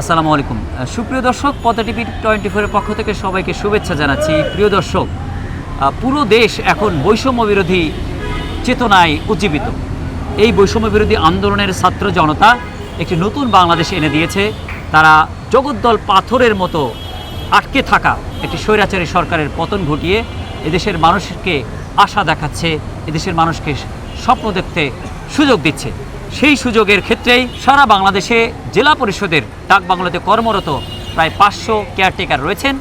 আসসালামু আলাইকুম। সুপ্রিয় দর্শক, পদ্মা টিভি টোয়েন্টি ফোরের পক্ষ থেকে সবাইকে শুভেচ্ছা জানাচ্ছি। প্রিয় দর্শক পুরো দেশ এখন বৈষম্য বিরোধী চেতনায় উজ্জীবিত। এই বৈষম্য বিরোধী আন্দোলনের ছাত্র জনতা একটি নতুন বাংলাদেশ এনে দিয়েছে। তারা জগদ্দল পাথরের মতো আটকে থাকা একটি স্বৈরাচারী সরকারের পতন ঘটিয়ে এদেশের মানুষকে আশা দেখাচ্ছে, এদেশের মানুষকে স্বপ্ন দেখতে সুযোগ দিচ্ছে। সেই সুযোগের ক্ষেত্রেই সারা বাংলাদেশে জেলা পরিষদের ডাক বাংলাতে কর্মরত প্রায় পাঁচশো কেয়ারটেকার রয়েছেন,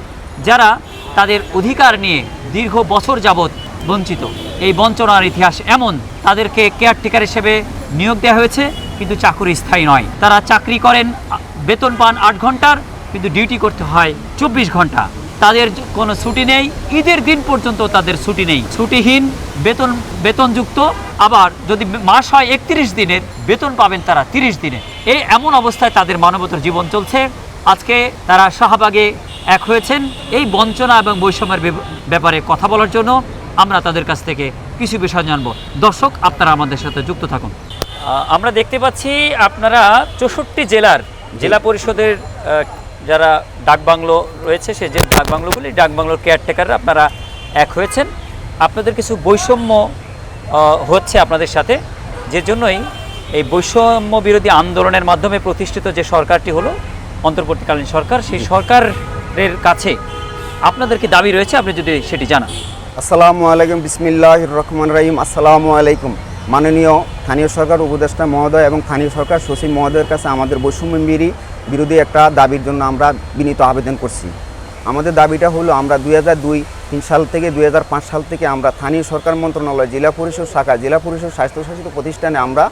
যারা তাদের অধিকার নিয়ে দীর্ঘ বছর যাবৎ বঞ্চিত। এই বঞ্চনার ইতিহাস এমন, তাদেরকে কেয়ারটেকার হিসেবে নিয়োগ দেওয়া হয়েছে, কিন্তু চাকুরি স্থায়ী নয়। তারা চাকরি করেন বেতন পান আট ঘণ্টার, কিন্তু ডিউটি করতে হয় চব্বিশ ঘণ্টা। তাদের কোনো ছুটি নেই ঈদের দিন পর্যন্ত তাদের ছুটি নেই। ছুটিহীন বেতন বেতনযুক্ত আবার যদি মাস হয় একত্রিশ দিনের বেতন পাবেন তারা তিরিশ দিনে। এই এমন অবস্থায় তাদের মানবতার জীবন চলছে। আজকে তারা শাহবাগে এক হয়েছেন। এই বঞ্চনা এবং বৈষম্যের ব্যাপারে কথা বলার জন্য আমরা তাদের কাছ থেকে কিছু বিষয় জানব। দর্শক আপনারা আমাদের সাথে যুক্ত থাকুন। আমরা দেখতে পাচ্ছি আপনারা চৌষট্টি জেলার জেলা পরিষদের যারা ডাকবাংলো রয়েছে সেই যে ডাকবাংলোগুলি ডাকবাংলোর কেয়ারটেকাররা আপনারা এক হয়েছেন। আপনাদের কিছু বৈষম্য হচ্ছে আপনাদের সাথে যে জন্যই এই বৈষম্য বিরোধী আন্দোলনের মাধ্যমে প্রতিষ্ঠিত যে সরকারটি হলো অন্তর্বর্তীকালীন সরকার সেই সরকারের কাছে আপনাদের কি দাবি রয়েছে? আপনি যদি সেটি জানান। আসসালামু আলাইকুম বিসমিল্লাহ রহমান রহিম। আসসালামু আলাইকুম। মাননীয় স্থানীয় সরকার উপদেষ্টা মহোদয় এবং স্থানীয় সরকার সচিব মহোদয়ের কাছে আমাদের বৈষম্য বিরোধী একটা দাবির জন্য আমরা বিনীত আবেদন করছি। আমাদের দাবিটা হলো আমরা দুই হাজার দুই তিন সাল থেকে দুই হাজার পাঁচ সাল থেকে আমরা স্থানীয় সরকার মন্ত্রণালয়, জেলা পরিষদ শাখা, জেলা পরিষদ স্বাস্থ্যশাসিত প্রতিষ্ঠানে আমরা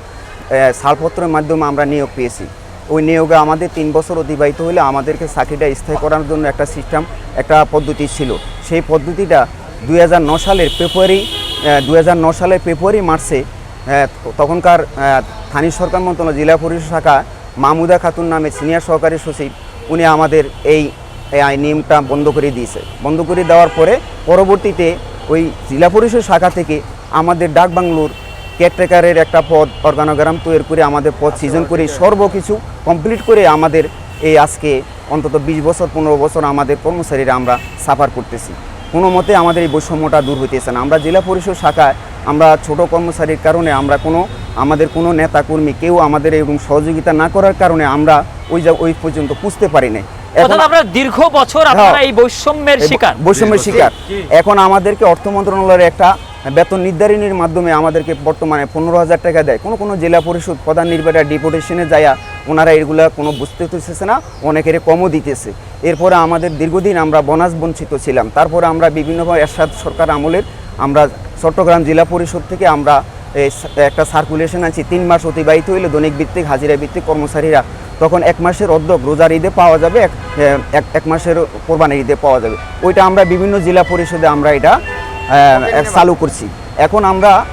ছাড়পত্রের মাধ্যমে আমরা নিয়োগ পেয়েছি। ওই নিয়োগে আমাদের তিন বছর অতিবাহিত হলে আমাদেরকে চাকরিটা স্থায়ী করার জন্য একটা সিস্টেম, একটা পদ্ধতি ছিল। সেই পদ্ধতিটা দুই সালের ফেব্রুয়ারি দুই সালের ফেব্রুয়ারি মার্চে তখনকার স্থানীয় সরকার মন্ত্রণালয়, জেলা পরিষদ শাখা মাহমুদা খাতুন নামে সিনিয়র সহকারী সচিব উনি আমাদের এই নিয়মটা বন্ধ করে দিয়েছে। বন্ধ করে দেওয়ার পরে পরবর্তীতে ওই জেলা পরিষদ শাখা থেকে আমাদের ডাক বাংলোর কেয়ারটেকারের একটা পদ অর্গানোগ্রাম তৈরি করে আমাদের পদ সিজন করে সর্বকিছু কমপ্লিট করে আমাদের এই আজকে অন্তত বিশ বছর পনেরো বছর আমাদের কর্মচারীরা আমরা সাফার করতেছি। কোনো মতে আমাদের এই বৈষম্যটা দূর হইতেছে না। আমরা জেলা পরিষদ শাখায় আমরা ছোট কর্মচারীর কারণে আমরা কোনো আমাদের কোনো নেতাকর্মী কেউ আমাদের এরকম সহযোগিতা না করার কারণে আমরা ওই যা ওই পর্যন্ত পুষতে পারি না এখন আপনারা দীর্ঘ বছর আপনারা এই বৈষম্যের শিকার। বৈষম্যের শিকার। এখন আমাদেরকে অর্থ মন্ত্রণালয়ের একটা বেতন নির্ধারণের মাধ্যমে আমাদেরকে বর্তমানে পনেরো হাজার টাকা দেয়। কোনো কোনো জেলা পরিষদ প্রধান নির্বাচন ডিপুটেশনে যায়া ওনারা এগুলা কোনো বুঝতে পারতেছে না অনেকের কমও দিতেছে। এরপরে আমাদের দীর্ঘদিন আমরা বনাস বঞ্চিত ছিলাম। তারপরে আমরা বিভিন্নভাবে এরশাদ সরকার আমলের আমরা চট্টগ্রাম জেলা পরিষদ থেকে আমরা একটা সার্কুলেশন আছি তিন মাস অতিবাহিত হইলে দৈনিক ভিত্তিক, হাজিরা ভিত্তিক কর্মচারীরা। তখন এক মাসের অর্ধক রোজার ঈদে পাওয়া যাবে, এক- এক মাসের কোরবানির ঈদে পাওয়া যাবে। ওইটা আমরা বিভিন্ন জেলা পরিষদে আমরা এটা চালু করছি। এখন আমরা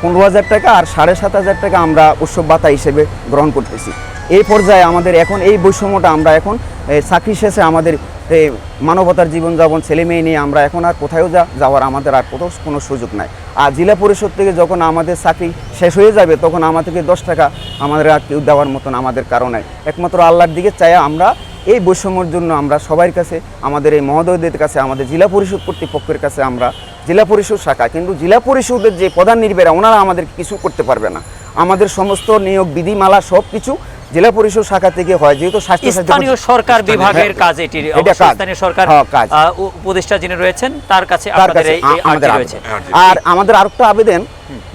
পনেরো হাজার টাকা আর সাড়ে সাত হাজার টাকা আমরা উৎসব ভাতা হিসেবে গ্রহণ করতেছি। এই পর্যায়ে আমাদের এখন এই বৈষম্যটা আমরা এখন চাকরি শেষে আমাদের মানবতার জীবনযাপন, ছেলে মেয়ে নিয়ে আমরা এখন আর কোথাও যা, যাওয়ার আমাদের আর কোথাও কোনো সুযোগ নাই। আর জেলা পরিষদ থেকে যখন আমাদের চাকরি শেষ হয়ে যাবে, তখন আমাদেরকে দশ টাকা আমাদের আর কেউ দেওয়ার মতন আমাদের কারণে একমাত্র আল্লাহর দিকে চাইয়া আমরা এই বৈষম্যের জন্য আমরা সবার কাছে, আমাদের এই মহোদয়দের কাছে, আমাদের জেলা পরিষদ কর্তৃপক্ষের কাছে আমরা জেলা পরিষদ শাখা কিন্তু জেলা পরিষদের যে প্রধান নির্বাহীরা ওনারা আমাদের কিছু করতে পারবে না আমাদের সমস্ত নিয়োগ বিধিমালা সব কিছু জেলা পরিষদ শাখা থেকে হয় যেহেতু স্থানীয় সরকার বিভাগের হ্যাঁ, কাজ এটি। স্থানীয় সরকার হ্যাঁ। উপদেষ্টা যিনি রয়েছেন তার কাছে আমাদের রয়েছে আর আমাদের আরেকটা আবেদন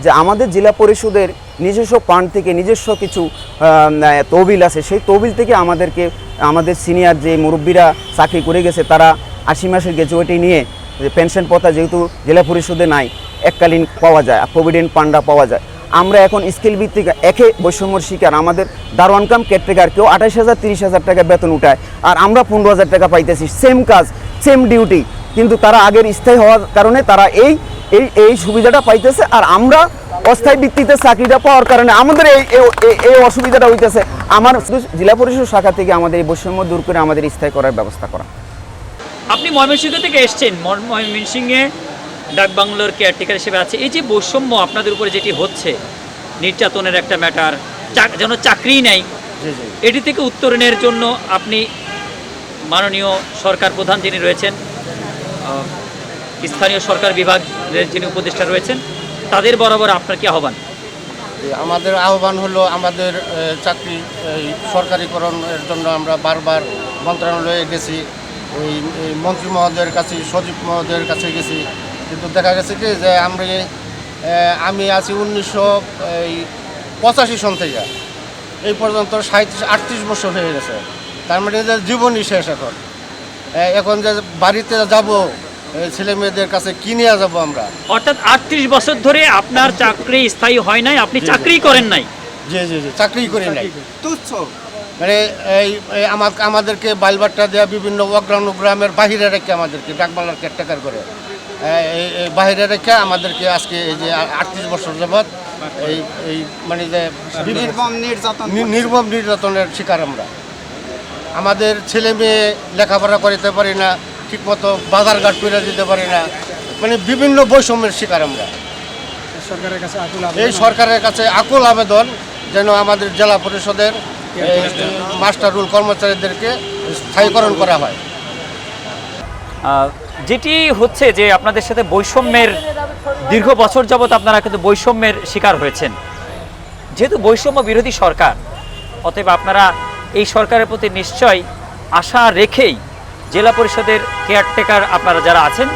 যে আমাদের জেলা পরিষদের নিজস্ব ফান্ড থেকে নিজস্ব কিছু তহবিল আছে সেই তহবিল থেকে আমাদেরকে আমাদের সিনিয়র যে মুরব্বীরা চাকরি করে গেছে তারা আশি মাসের গ্র্যাজুয়েটি নিয়ে যে পেনশন পথা যেহেতু জেলা পরিষদে নাই, এককালীন পাওয়া যায় প্রভিডেন্ট ফান্ডা পাওয়া যায়। আমরা এখন স্কিল ভিত্তিক একে বৈষম্যর শিকার, আমাদের দারোয়ান কাম কেটটেকার কেউ আঠাশ হাজার, তিরিশ হাজার টাকা বেতন উঠায় আর আমরা পনেরো হাজার টাকা পাইতেছি। সেম কাজ সেম ডিউটি কিন্তু তারা আগের স্থায়ী হওয়ার কারণে তারা এই এই এই সুবিধাটা পাইতেছে আর আমরা অস্থায়ী ভিত্তিতে চাকরিটা পাওয়ার কারণে আমাদের এই, এই- অসুবিধাটা হইতেছে। আমার জেলা পরিষদ শাখা থেকে আমাদের এই বৈষম্য দূর করে আমাদের স্থায়ী করার ব্যবস্থা করা। আপনি ময়মনসিংহ থেকে এসেছেন। ময়মনসিংহে ডাক বাংলোর কেয়ারটেকার হিসেবে আছে। এই যে বৈষম্য আপনাদের উপরে যেটি হচ্ছে নির্যাতনের একটা ম্যাটার যেন চাকরিই নেই এটি থেকে উত্তরণের জন্য আপনি মাননীয় সরকার প্রধান যিনি রয়েছেন স্থানীয় সরকার বিভাগের যিনি উপদেষ্টা রয়েছেন তাদের বরাবর আপনার কি আহ্বান? আমাদের আহ্বান হলো আমাদের চাকরি সরকারিকরণের জন্য আমরা বারবার মন্ত্রণালয়ে গেছি। ওই মন্ত্রী মহোদয়ের কাছে সচিব মহোদয়ের কাছে গেছি। কিন্তু দেখা গেছে কি যে আমরা আমি আছি উনিশশো এই পঁচাশি সন থেকে। এই পর্যন্ত সাঁত্রিশ আটত্রিশ বছর হয়ে গেছে। তার মানে যে জীবনই শেষ এখন। এখন যে বাড়িতে যাব ছেলে মেয়েদের কাছে কি নিয়ে যাব আমরা? অর্থাৎ আটত্রিশ বছর ধরে আপনার চাকরি স্থায়ী হয় নাই আপনি চাকরি করেন নাই। জি জি জি চাকরি করি নাই। মানে এই এই আমা- আমাদেরকে বাইলবাট্টা দেওয়া বিভিন্ন অগ্রাম গ্রামের বাহিরে রেখে আমাদেরকে ডাকবাংলার কেয়ারটেকার করে। এই বাহিরে রেখে আমাদেরকে আজকে এই যে আটত্রিশ বছর যাবৎ এই এই মানে যে নির্মম নির্যাতনের শিকার আমরা। আমাদের ছেলে মেয়ে লেখাপড়া করিতে পারি না ঠিকমতো বাজারঘাট করে দিতে পারি না মানে বিভিন্ন বৈষম্যের শিকার আমরা। এই সরকারের কাছে আকুল আবেদন যেন আমাদের জেলা পরিষদের মাস্টার রুল কর্মচারীদেরকে স্থায়ীকরণ করা হয়। যেটি হচ্ছে যে আপনাদের সাথে বৈষম্যের দীর্ঘ বছর যাবৎ আপনারা কিন্তু বৈষম্যের শিকার হয়েছেন। যেহেতু বৈষম্য বিরোধী সরকার অতএব আপনারা এই সরকারের প্রতি নিশ্চয় আশা রেখেই জেলা পরিষদের কেয়ারটেকার আপনারা যারা আছেন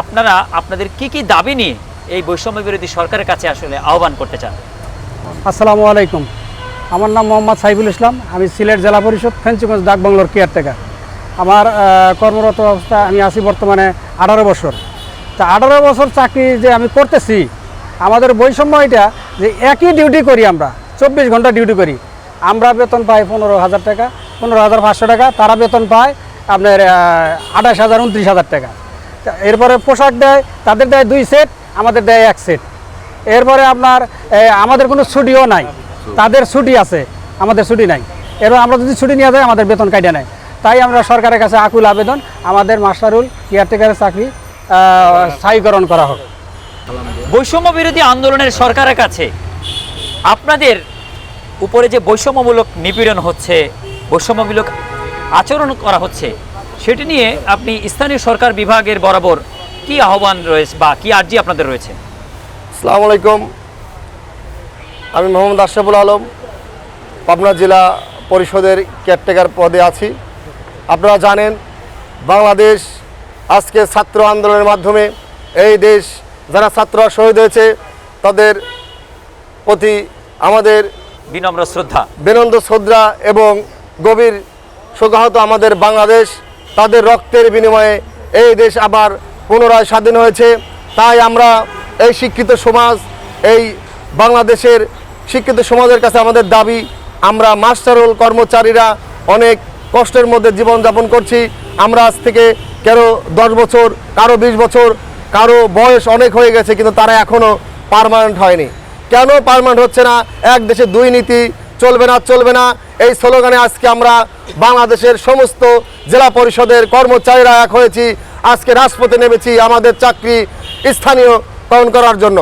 আপনারা আপনাদের কি কি দাবি নিয়ে এই বৈষম্য বিরোধী সরকারের কাছে আসলে আহ্বান করতে চান? আসসালামু আলাইকুম। আমার নাম মোহাম্মদ সাইফুল ইসলাম, আমি সিলেট জেলা পরিষদ ফেন্সিগঞ্জ ডাকবাংলোর কেয়ারটেকার। আমার কর্মরত অবস্থা আমি আছি বর্তমানে আঠারো বছর। তা আঠারো বছর চাকরি যে আমি করতেছি, আমাদের বৈষম্য এটা যে একই ডিউটি করি আমরা, চব্বিশ ঘণ্টা ডিউটি করি। আমরা বেতন পাই পনেরো হাজার টাকা, পনেরো হাজার পাঁচশো টাকা, তারা বেতন পায় আপনার আঠাশ হাজার, উনত্রিশ হাজার টাকা। এরপরে পোশাক দেয়, তাদের দেয় দুই সেট আমাদের দেয় এক সেট এরপরে আপনার আমাদের কোনো ছুটিও নাই। তাদের ছুটি আছে আমাদের ছুটি নাই। এরপর আমরা যদি ছুটি নিয়ে যাই আমাদের বেতন কাটে নেয়। তাই আমরা সরকারের কাছে আকুল আবেদন আমাদের মাস্টারুল কেয়ারটেকারের চাকরি স্থায়ীকরণ করা হোক। বৈষম্য বিরোধী আন্দোলনের সরকারের কাছে আপনাদের উপরে যে বৈষম্যমূলক নিপীড়ন হচ্ছে বৈষম্যমূলক আচরণ করা হচ্ছে সেটি নিয়ে আপনি স্থানীয় সরকার বিভাগের বরাবর কি আহ্বান রয়েছে বা কি আর্জি আপনাদের রয়েছে? আসসালামু আলাইকুম। আমি মোহাম্মদ আশরাফুল আলম পাবনা জেলা পরিষদের কেয়ারটেকার পদে আছি। আপনারা জানেন বাংলাদেশ আজকে ছাত্র আন্দোলনের মাধ্যমে এই দেশ যারা ছাত্ররা শহীদ হয়েছে তাদের প্রতি আমাদের বিনম্র শ্রদ্ধা। বেনন্দ শ্রদ্ধা এবং গভীর শোকাহত আমাদের বাংলাদেশ তাদের রক্তের বিনিময়ে এই দেশ আবার পুনরায় স্বাধীন হয়েছে। তাই আমরা এই শিক্ষিত সমাজ এই বাংলাদেশের শিক্ষিত সমাজের কাছে আমাদের দাবি, আমরা মাস্টারুল কর্মচারীরা অনেক কষ্টের মধ্যে জীবনযাপন করছি। আমরা আজ থেকে কারও দশ বছর, কারও বিশ বছর, কারও বয়স অনেক হয়ে গেছে, কিন্তু তারা এখনও পারমানেন্ট হয়নি। কেন পার্মানেন্ট হচ্ছে না? এক দেশে দুই নীতি, চলবে না চলবে না। এই স্লোগানে আজকে আমরা বাংলাদেশের সমস্ত জেলা পরিষদের কর্মচারীরা এক হয়েছি। আজকে রাজপথে নেমেছি আমাদের চাকরি স্থানীয়করণ করার জন্য।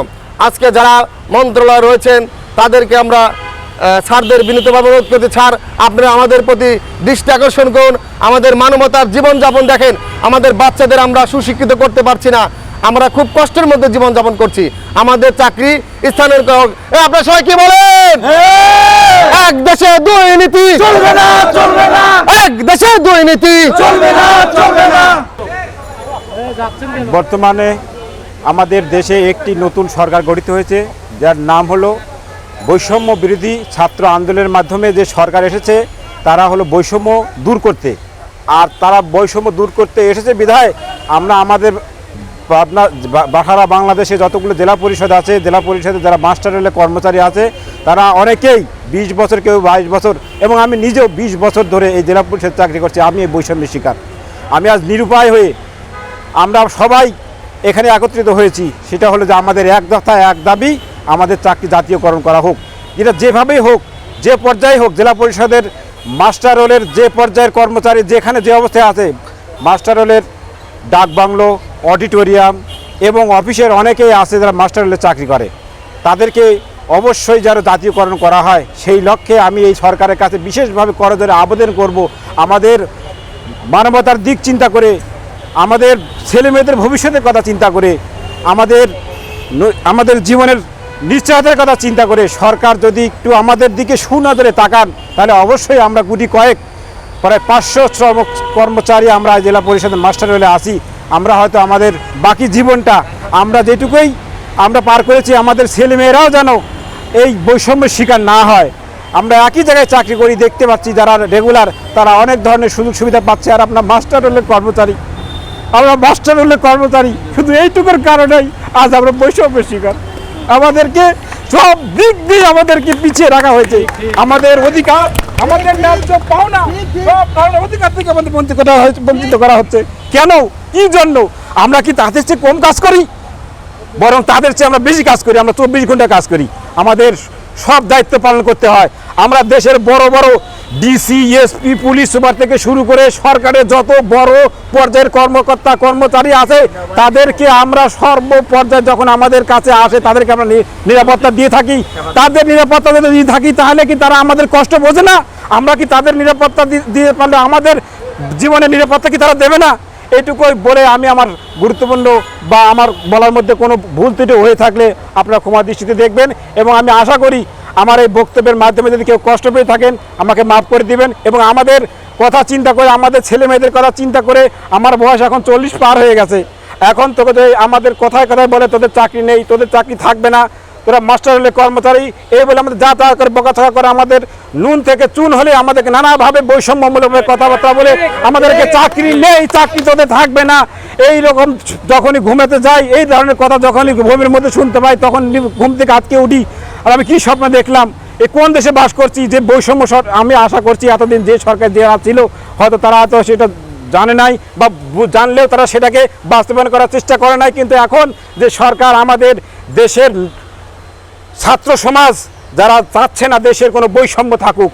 আজকে যারা মন্ত্রণালয় রয়েছেন তাদেরকে আমরা স্যারদের বিনীতভাবে অনুরোধ করতে ছাড় আপনারা আমাদের প্রতি দৃষ্টি আকর্ষণ করুন আমাদের মানবতার জীবনযাপন দেখেন আমাদের বাচ্চাদের আমরা সুশিক্ষিত করতে পারছি না আমরা খুব কষ্টের মধ্যে জীবনযাপন করছি আমাদের চাকরি স্থানের আপনারা সবাই কি বলেন? এক দেশে দুই নীতি। চলবে না চলবে না। এক দেশে দুই নীতি। চলবে না চলবে না। বর্তমানে আমাদের দেশে একটি নতুন সরকার গঠিত হয়েছে যার নাম হলো বৈষম্য বিরোধী ছাত্র আন্দোলনের মাধ্যমে যে সরকার এসেছে, তারা হলো বৈষম্য দূর করতে। আর তারা বৈষম্য দূর করতে এসেছে বিধায় আমরা আমাদের আপনার বাহারা বাংলাদেশে যতগুলো জেলা পরিষদ আছে, জেলা পরিষদে যারা মাস্টার রেলের কর্মচারী আছে, তারা অনেকেই বিশ বছর কেউ বাইশ বছর এবং আমি নিজেও বিশ বছর ধরে এই জেলা পরিষদ চাকরি করছি, আমি এই বৈষম্যের শিকার। আমি আজ নিরুপায় হয়ে আমরা সবাই এখানে একত্রিত হয়েছি, সেটা হলো যে আমাদের এক দফা এক দাবি আমাদের চাকরি জাতীয়করণ করা হোক। যেটা যেভাবেই হোক, যে পর্যায়ে হোক, জেলা পরিষদের মাস্টার রোলের যে পর্যায়ের কর্মচারী যেখানে যে অবস্থায় আছে, মাস্টার রোলের ডাক বাংলো, অডিটোরিয়াম এবং অফিসের অনেকেই আছে যারা মাস্টার রোলের চাকরি করে। তাদেরকে অবশ্যই যেন জাতীয়করণ করা হয়, সেই লক্ষ্যে আমি এই সরকারের কাছে বিশেষভাবে করজোরে আবেদন করব। আমাদের মানবতার দিক চিন্তা করে, আমাদের ছেলে মেয়েদের ভবিষ্যতের কথা চিন্তা করে, আমাদের আমাদের জীবনের নিশ্চয়তার কথা চিন্তা করে সরকার যদি একটু আমাদের দিকে সুনজরে তাকান, তাহলে অবশ্যই আমরা গুটি কয়েক, প্রায় পাঁচশো শ্রমিক কর্মচারী আমরা জেলা পরিষদের মাস্টার হলে আসি আমরা হয়তো আমাদের বাকি জীবনটা আমরা যেটুকুই আমরা পার করেছি, আমাদের ছেলেমেয়েরাও যেন এই বৈষম্যের শিকার না হয়। আমরা একই জায়গায় চাকরি করি, দেখতে পাচ্ছি যারা রেগুলার, তারা অনেক ধরনের সুযোগ সুবিধা পাচ্ছে আর আপনার মাস্টার হলে কর্মচারী, আমরা মাস্টার হলে কর্মচারী। শুধু এইটুকুর কারণেই আজ আমরা বৈষম্যের শিকার। আমাদেরকে সব দিক দিয়ে আমাদেরকে পিছিয়ে রাখা হয়েছে। আমাদের অধিকার আমাদের অধিকার থেকে আমাদের বঞ্চিত করা হয়েছে, বঞ্চিত করা হচ্ছে। কেন? কি জন্য? আমরা কি তাদের চেয়ে কম কাজ করি? বরং তাদের চেয়ে আমরা বেশি কাজ করি, আমরা চব্বিশ ঘণ্টা কাজ করি। আমাদের সব দায়িত্ব পালন করতে হয়। আমরা দেশের বড় বড় ডিসি, এসপি, পুলিশ সুপার থেকে শুরু করে সরকারের যত বড় পর্যায়ের কর্মকর্তা, কর্মচারী আছে, তাদেরকে আমরা সর্ব পর্যায়ে যখন আমাদের কাছে আসে, তাদেরকে আমরা নিরাপত্তা দিয়ে থাকি। তাদের নিরাপত্তা যদি দিয়ে থাকি, তাহলে কি তারা আমাদের কষ্ট বোঝে না? আমরা কি তাদের নিরাপত্তা দিয়ে পারলে আমাদের জীবনের নিরাপত্তা কি তারা দেবে না? এইটুকুই বলে আমি আমার গুরুত্বপূর্ণ বা আমার বলার মধ্যে কোনো ভুল ত্রুটি হয়ে থাকলে আপনারা ক্ষমা দৃষ্টিতে দেখবেন এবং আমি আশা করি আমার এই বক্তব্যের মাধ্যমে যদি কেউ কষ্ট পেয়ে থাকেন, আমাকে মাফ করে দিবেন এবং আমাদের কথা চিন্তা করে, আমাদের ছেলে মেয়েদের কথা চিন্তা করে আমার বয়স এখন চল্লিশ পার হয়ে গেছে। এখন তোকে আমাদের কথায় কথায় বলে তোদের চাকরি নেই, তোদের চাকরি থাকবে না তোরা মাস্টার হলে কর্মচারী, এই বলে আমাদের যা তা করে বকাছকা করে আমাদের নুন থেকে চুন হলে আমাদেরকে নানাভাবে বৈষম্যমূলকভাবে কথাবার্তা বলে আমাদেরকে চাকরি নেই, চাকরি তোদের থাকবে না। এই রকম যখনই ঘুমাতে যাই, এই ধরনের কথা যখনই ঘুমের মধ্যে শুনতে পাই, তখন ঘুম থেকে আটকে উঠি। আর আমি কি স্বপ্ন দেখলাম, এ কোন দেশে বাস করছি, যে বৈষম্য আমি আশা করছি এতদিন যে সরকার যারা ছিল, হয়তো তারা হয়তো সেটা জানে নাই বা জানলেও তারা সেটাকে বাস্তবায়ন করার চেষ্টা করে নাই, কিন্তু এখন যে সরকার আমাদের দেশের ছাত্র সমাজ যারা চাচ্ছে না দেশের কোনো বৈষম্য থাকুক,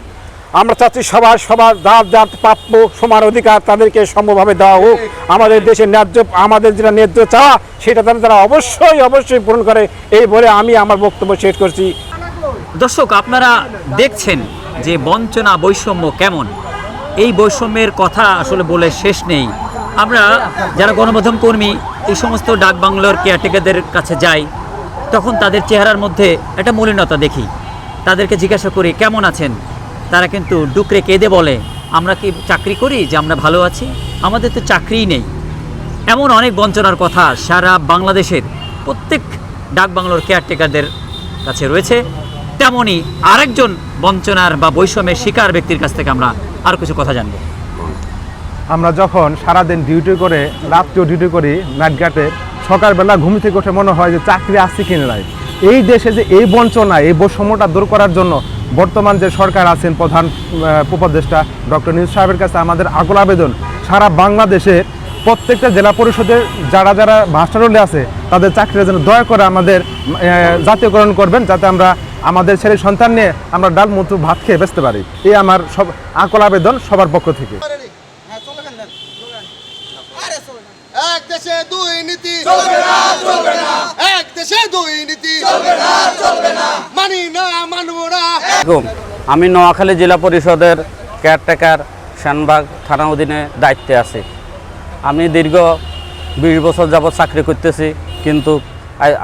আমরা চাচ্ছি সবার সবার যার যার প্রাপ্য সমান অধিকার তাদেরকে সম্ভবভাবে দেওয়া হোক। আমাদের দেশের ন্যায্য, আমাদের যেটা ন্যায্য চাওয়া, সেটা যেন তারা অবশ্যই অবশ্যই পূরণ করে। এই বলে আমি আমার বক্তব্য শেষ করছি। দর্শক, আপনারা দেখছেন যে বঞ্চনা বৈষম্য কেমন? এই বৈষম্যের কথা আসলে বলে শেষ নেই। আমরা যারা গণমাধ্যম কর্মী, এই সমস্ত ডাক বাংলোর কেয়ারটেকারদের কাছে যাই। তখন তাদের চেহারার মধ্যে একটা মলিনতা দেখি। তাদেরকে জিজ্ঞাসা করি, কেমন আছেন? তারা কিন্তু ডুকরে কেঁদে বলে, আমরা কি চাকরি করি যে আমরা ভালো আছি? আমাদের তো চাকরিই নেই। এমন অনেক বঞ্চনার কথা সারা বাংলাদেশের প্রত্যেক ডাক বাংলোর কেয়ারটেকারদের কাছে রয়েছে। তেমনই আরেকজন বঞ্চনার বা বৈষম্যের শিকার ব্যক্তির কাছ থেকে আমরা আর কিছু কথা জানব। আমরা যখন সারাদিন ডিউটি করে, রাত্রেও ডিউটি করি নাইটগাটে সকালবেলা ঘুম থেকে উঠে মনে হয় যে চাকরি আসছে কিনে নাই। এই দেশে যে এই বঞ্চনা, এই বৈষম্যটা দূর করার জন্য বর্তমান যে সরকার আছেন প্রধান উপদেষ্টা ডক্টর নিউজ সাহেবের কাছে আমাদের আকুল আবেদন, সারা বাংলাদেশে প্রত্যেকটা জেলা পরিষদের যারা যারা মাস্টার রোলে আছে, তাদের চাকরির জন্য দয়া করে আমাদের জাতীয়করণ করবেন যাতে আমরা আমাদের ছেলে সন্তান নিয়ে আমরা ডাল মুচু ভাত খেয়ে বেচতে পারি। এই আমার সব আকল আবেদন সবার পক্ষ থেকে। এক দেশে দুই নীতি। চলবে না চলবে না। এক দেশে দুই নীতি। চলবে না চলবে না। মানি না মানব না। আমি নোয়াখালী জেলা পরিষদের কেয়ারটেকার শানবাগ থানা অধীনে দায়িত্বে আছি। আমি দীর্ঘ বিশ বছর যাবৎ চাকরি করতেছি কিন্তু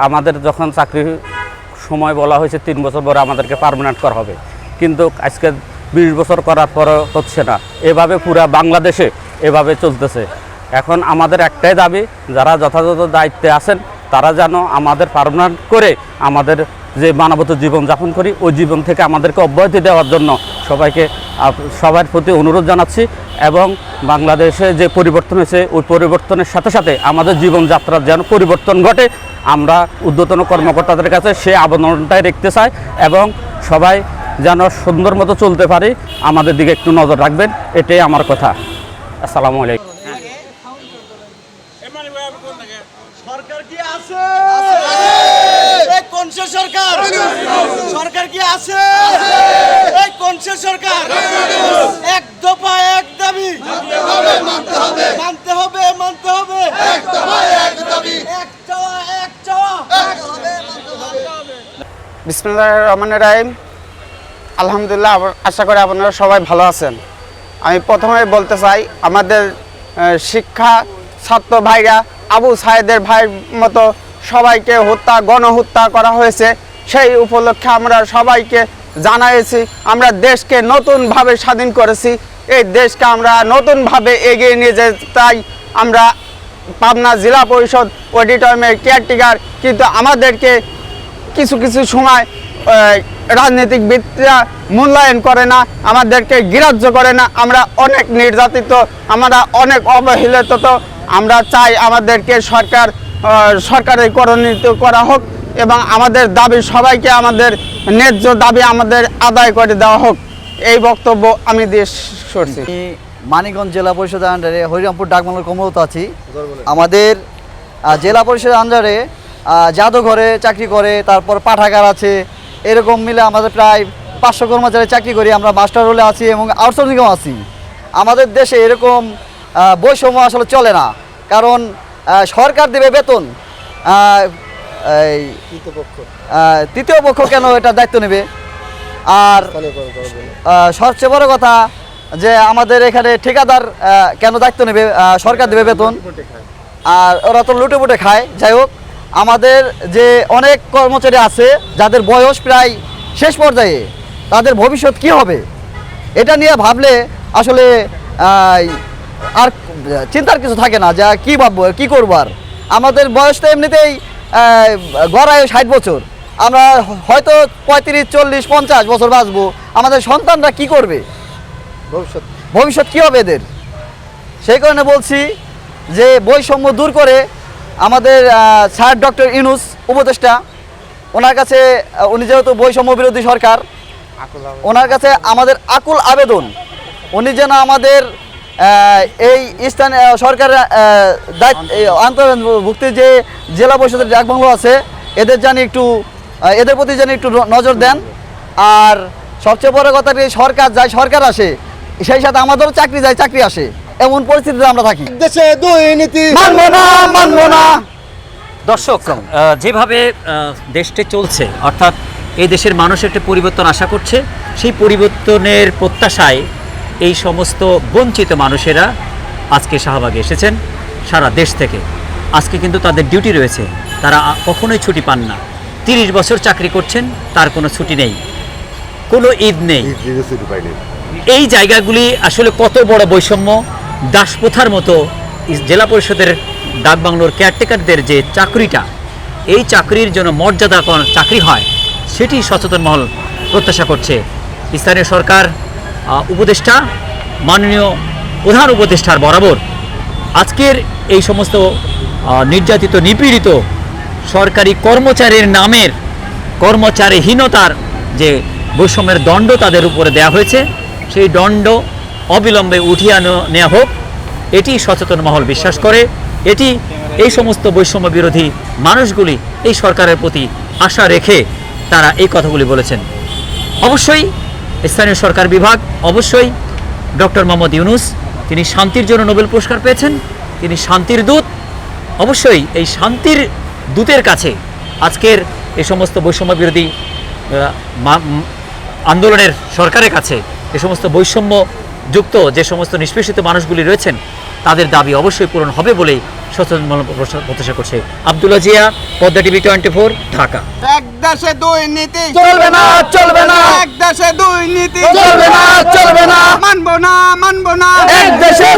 আমাদের যখন চাকরির সময় বলা হয়েছে তিন বছর পরে আমাদেরকে পার্মানেন্ট করা হবে। কিন্তু আজকে বিশ বছর করার পরে হচ্ছে না। এভাবে পুরা বাংলাদেশে এভাবে চলতেছে। এখন আমাদের একটাই দাবি, যারা যথাযথ দায়িত্বে আছেন, তারা যেন আমাদের পার্মানেন্ট করে আমাদের যে মানবত জীবন যাপন করি, ওই জীবন থেকে আমাদেরকে অব্যাহতি দেওয়ার জন্য সবাইকে সবার প্রতি অনুরোধ জানাচ্ছি এবং বাংলাদেশে যে পরিবর্তন হয়েছে, ওই পরিবর্তনের সাথে সাথে আমাদের জীবনযাত্রার যেন পরিবর্তন ঘটে, আমরা ঊর্ধ্বতন কর্মকর্তাদের কাছে সে আবেদনটাই রাখতে চাই এবং সবাই যেন সুন্দর মতো চলতে পারি। আমাদের দিকে একটু নজর রাখবেন, এটাই আমার কথা। আসসালামু আলাইকুম এই কোন সে সরকার কি আছে? এই সরকার? এক দফা, এক দাবি। মানতে হবে মানতে হবে। আলহামদুলিল্লাহ আশা করি আপনারা সবাই ভালো আছেন। আমি প্রথমে বলতে চাই, আমাদের শিক্ষা ছাত্র ভাইরা, আবু সাহেদের ভাইয়ের মতো সবাইকে হত্যা, গণহত্যা করা হয়েছে। সেই উপলক্ষে আমরা সবাইকে জানাইছি আমরা দেশকে নতুনভাবে স্বাধীন করেছি। এই দেশকে আমরা নতুনভাবে এগিয়ে নিয়ে যেতে চাই। আমরা পাবনা জেলা পরিষদ অডিটোরিয়ামের কেয়ারটেকার কিন্তু আমাদেরকে কিছু কিছু সময় আহ, রাজনীতিকবিদরা মূল্যায়ন করে না আমাদেরকে গ্রাহ্য করে না। আমরা অনেক নির্যাতিত আমরা অনেক অবহেলিত। আমরা চাই আমাদেরকে সরকার আহ, সরকারে করণিত করা হোক। এবং আমাদের দাবি সবাইকে আমাদের ন্যায্য দাবি আমাদের আদায় করে দেওয়া হোক। এই বক্তব্য আমি দিয়ে সরছি। মানিকগঞ্জ জেলা পরিষদের আন্ডারে হরিরামপুর ডাকবাংলার কমরত আছি। আমাদের জেলা পরিষদের আন্ডারে জাদুঘরে চাকরি করে, তারপর পাঠাগার আছে, এরকম মিলে আমাদের প্রায় পাঁচশো কর্মচারী চাকরি করি, আমরা মাস্টার রোলে আছি এবং আউটসোর্সিংও আছি। আমাদের দেশে এরকম বৈষম্য আসলে চলে না। কারণ সরকার দেবে বেতন এই তৃতীয় পক্ষ কেন এটা দায়িত্ব নেবে? আর সবচেয়ে বড় কথা যে আমাদের এখানে ঠিকাদার কেন দায়িত্ব নেবে? সরকার দেবে বেতন। আর ওরা তো লুটে পুটে খায়। যাই হোক আমাদের যে অনেক কর্মচারী আছে যাদের বয়স প্রায় শেষ পর্যায়ে তাদের ভবিষ্যৎ কি হবে? এটা নিয়ে ভাবলে আসলে আর চিন্তার কিছু থাকে না যা কি ভাববো কি করব আর? আমাদের বয়স তো এমনিতেই গড়ায় ষাট বছর। আমরা হয়তো পঁয়ত্রিশ চল্লিশ পঞ্চাশ বছর বাঁচবো। আমাদের সন্তানরা কি করবে? ভবিষ্যৎ ভবিষ্যৎ কী হবে এদের? সেই কারণে বলছি যে বৈষম্য দূর করে আমাদের স্যার ডক্টর ইউনুস উপদেষ্টা ওনার কাছে উনি যেহেতু বৈষম্য বিরোধী সরকার ওনার কাছে আমাদের আকুল আবেদন। উনি যেন আমাদের এই স্থান সরকারের এই যে জেলা পরিষদের ডাকবাংলো আছে এদের জানি একটু এদের প্রতি যেন একটু ন- নজর দেন। আর সবচেয়ে বড় কথা যে সরকার যায় সরকার আসে সেই সাথে আমাদেরও চাকরি যায় চাকরি আসে। এমন পরিস্থিতিতে আমরা থাকি। দেশে দুর্নীতি। মানবো না মানবো না। দর্শক যেভাবে দেশটি চলছে অর্থাৎ এই দেশের মানুষ একটা পরিবর্তন আশা করছে সেই পরিবর্তনের প্রত্যাশায় এই সমস্ত বঞ্চিত মানুষেরা আজকে শাহবাগে এসেছেন সারা দেশ থেকে। আজকে কিন্তু তাদের ডিউটি রয়েছে। তারা কখনোই ছুটি পান না। তিরিশ বছর চাকরি করছেন তার কোনো ছুটি নেই। কোনো ঈদ নেই। এই জায়গাগুলি আসলে কত বড় বৈষম্য। দাসপ্রথার মতো জেলা পরিষদের ডাকবাংলোর কেয়ারটেকারদের যে চাকরিটা এই চাকরির জন্য মর্যাদা চাকরি হয় সেটি সচেতন মহল প্রত্যাশা করছে। স্থানীয় সরকার উপদেষ্টা, মাননীয় প্রধান উপদেষ্টার বরাবর আজকের এই সমস্ত নির্যাতিত, নিপীড়িত সরকারি কর্মচারীর নামের কর্মচারীহীনতার যে বৈষম্যের দণ্ড তাদের উপরে দেওয়া হয়েছে, সেই দণ্ড অবিলম্বে উঠিয়ে নেওয়া হোক। এটি সচেতন মহল বিশ্বাস করে। এটি এই সমস্ত বৈষম্য বিরোধী মানুষগুলি এই সরকারের প্রতি আশা রেখে তারা এই কথাগুলি বলেছেন। অবশ্যই স্থানীয় সরকার বিভাগ, অবশ্যই ডক্টর মোহাম্মদ ইউনুস, তিনি শান্তির জন্য নোবেল পুরস্কার পেয়েছেন, তিনি শান্তির দূত, অবশ্যই এই শান্তির দূতের কাছে আজকের এই সমস্ত বৈষম্য বিরোধী আন্দোলনের সরকারের কাছে এ সমস্ত বৈষম্য যুক্ত যে সমস্ত নিষ্পেষিত মানুষগুলি রয়েছেন, তাদের দাবি অবশ্যই পূরণ হবে বলেই সচেতন প্রত্যাশা করছে Abdullah Zia Padma TV twenty four Dhaka. এক দেশে দুই নীতি। চলবে না চলবে না। এক দেশে দুই নীতি। চলবে না চলবে না। মানবো না মানবো না। এক দেশে